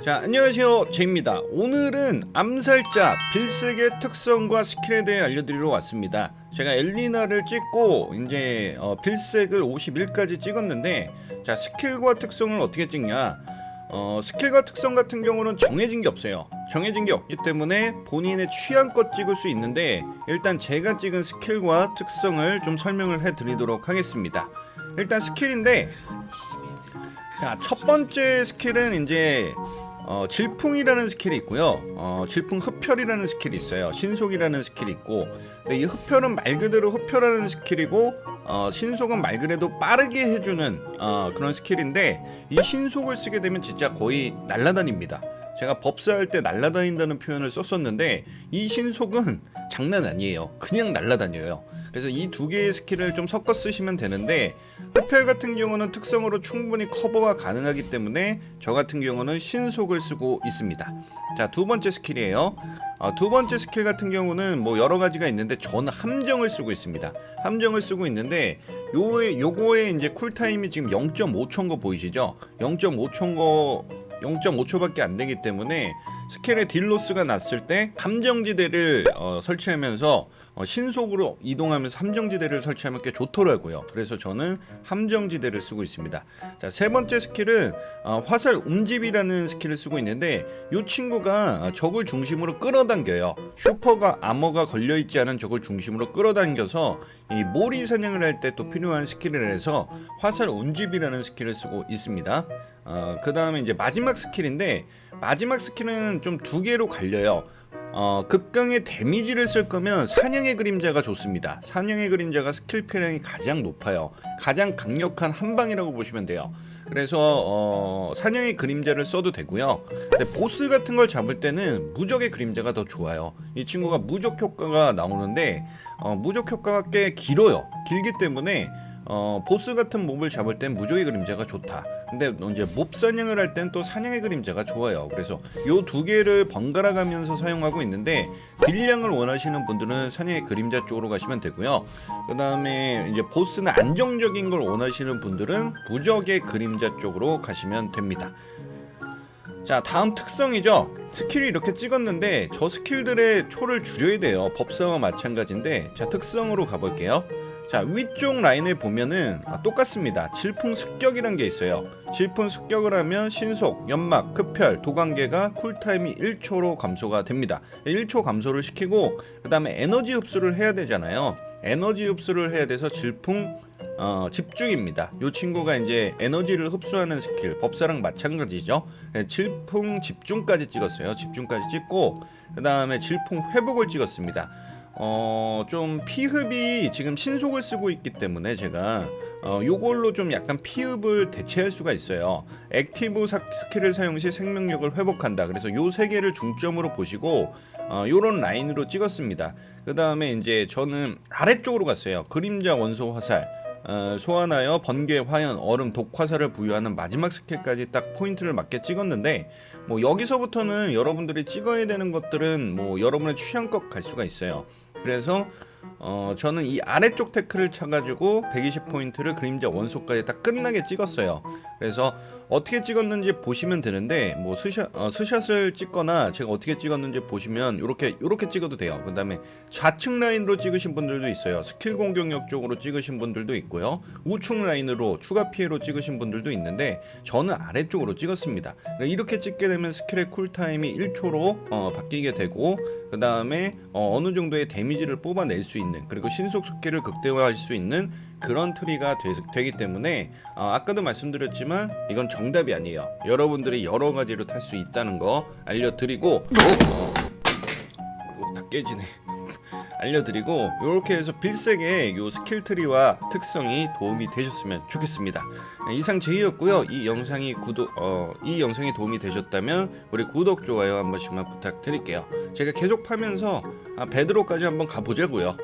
자 안녕하세요. 제입니다. 오늘은 암살자 빌색의 특성과 스킬에 대해 알려드리러 왔습니다. 제가 엘리나를 찍고 이제 어, 빌색을 51까지 찍었는데 자 스킬과 특성을 어떻게 찍냐? 어, 스킬과 특성 같은 경우는 정해진 게 없어요. 정해진 게 없기 때문에 본인의 취향껏 찍을 수 있는데 일단 제가 찍은 스킬과 특성을 좀 설명을 해 드리도록 하겠습니다. 일단 스킬인데 자, 첫 번째 스킬은 이제 어, 질풍이라는 스킬이 있고요. 어, 질풍 흡혈이라는 스킬이 있어요. 신속이라는 스킬이 있고, 근데 이 흡혈은 말 그대로 흡혈하는 스킬이고, 어, 신속은 말 그대로 빠르게 해주는 어, 그런 스킬인데, 이 신속을 쓰게 되면 진짜 거의 날라다닙니다. 제가 법사할 때 날라다닌다는 표현을 썼었는데, 이 신속은 장난 아니에요. 그냥 날라다녀요. 그래서 이 두 개의 스킬을 좀 섞어 쓰시면 되는데 흡혈 같은 경우는 특성으로 충분히 커버가 가능하기 때문에 저 같은 경우는 신속을 쓰고 있습니다. 자, 두 번째 스킬이에요. 어, 두 번째 스킬 같은 경우는 뭐 여러 가지가 있는데 저는 함정을 쓰고 있습니다. 함정을 쓰고 있는데 요에 요거의 이제 쿨타임이 지금 0.5초인 거 보이시죠? 0.5초인 거 0.5초밖에 안 되기 때문에 스킬의 딜로스가 났을 때 함정지대를 어, 설치하면서 어, 신속으로 이동하면서 함정지대를 설치하면 꽤 좋더라고요. 그래서 저는 함정지대를 쓰고 있습니다. 자, 세 번째 스킬은 어, 화살 움집이라는 스킬을 쓰고 있는데 이 친구가 적을 중심으로 끌어당겨요. 슈퍼가 아머가 걸려있지 않은 적을 중심으로 끌어당겨서 이 모리 사냥을 할 때 또 필요한 스킬을 해서 화살 운집이라는 스킬을 쓰고 있습니다. 어, 그 다음에 이제 마지막 스킬인데 마지막 스킬은 좀 두 개로 갈려요. 어, 극강의 데미지를 쓸 거면 사냥의 그림자가 좋습니다. 사냥의 그림자가 스킬 패량이 가장 높아요. 가장 강력한 한방이라고 보시면 돼요. 그래서 어, 사냥의 그림자를 써도 되고요. 근데 보스 같은 걸 잡을 때는 무적의 그림자가 더 좋아요. 이 친구가 무적 효과가 나오는데 어, 무적 효과가 꽤 길어요. 길기 때문에 어, 보스 같은 몹을 잡을 땐 무적의 그림자가 좋다. 근데 이제 몹 사냥을 할 땐 또 사냥의 그림자가 좋아요. 그래서 요 두 개를 번갈아 가면서 사용하고 있는데 딜량을 원하시는 분들은 사냥의 그림자 쪽으로 가시면 되고요. 그다음에 이제 보스는 안정적인 걸 원하시는 분들은 무적의 그림자 쪽으로 가시면 됩니다. 자 다음 특성이죠 스킬이 이렇게 찍었는데 저 스킬들의 초를 줄여야 돼요 법사와 마찬가지인데 자 특성으로 가볼게요 자 위쪽 라인에 보면은 아, 똑같습니다 질풍 습격이란 게 있어요 질풍 습격을 하면 신속, 연막, 흡혈, 도관계가 쿨타임이 1초로 감소가 됩니다 1초 감소를 시키고 그 다음에 에너지 흡수를 해야 되잖아요 에너지 흡수를 해야 돼서 질풍 어, 집중입니다. 이 친구가 이제 에너지를 흡수하는 스킬, 법사랑 마찬가지죠. 네, 질풍 집중까지 찍었어요. 집중까지 찍고 그 다음에 질풍 회복을 찍었습니다. 어, 좀 피흡이 지금 신속을 쓰고 있기 때문에 제가 어, 요걸로 좀 약간 피흡을 대체할 수가 있어요. 액티브 사, 스킬을 사용 시 생명력을 회복한다. 그래서 요 세 개를 중점으로 보시고 어, 요런 라인으로 찍었습니다. 그 다음에 이제 저는 아래쪽으로 갔어요. 그림자 원소 화살. 어, 소환하여 번개, 화연, 얼음, 독화살을 부여하는 마지막 스킬까지 딱 포인트를 맞게 찍었는데 뭐 여기서부터는 여러분들이 찍어야 되는 것들은 뭐 여러분의 취향껏 갈 수가 있어요. 그래서 어, 저는 이 아래쪽 태클을 차가지고 120포인트를 그림자 원소까지 딱 끝나게 찍었어요. 그래서 어떻게 찍었는지 보시면 되는데 뭐 스샷, 어, 스샷을 찍거나 제가 어떻게 찍었는지 보시면 이렇게 이렇게 찍어도 돼요. 그 다음에 좌측 라인으로 찍으신 분들도 있어요. 스킬 공격력 쪽으로 찍으신 분들도 있고요. 우측 라인으로 추가 피해로 찍으신 분들도 있는데 저는 아래쪽으로 찍었습니다. 그러니까 이렇게 찍게 되면 스킬의 쿨타임이 1초로 어, 바뀌게 되고 그 다음에 어, 어느 정도의 데미지를 뽑아낼 수 있는 그리고 신속 스킬을 극대화할 수 있는 그런 트리가 되, 기 때문에 어, 아까도 말씀드렸지만 이건 정답이 아니에요. 여러분들이 여러 가지로 탈 수 있다는 거 알려드리고 어, 어, 어, 다 깨지네. 알려드리고 이렇게 해서 필색의 요 스킬 트리와 특성이 도움이 되셨으면 좋겠습니다. 네, 이상 제이였고요. 이 영상이 구독 어, 이 영상이 도움이 되셨다면 우리 구독 좋아요 한 번씩만 부탁드릴게요. 제가 계속 파면서 아, 베드로까지 한번 가보자고요.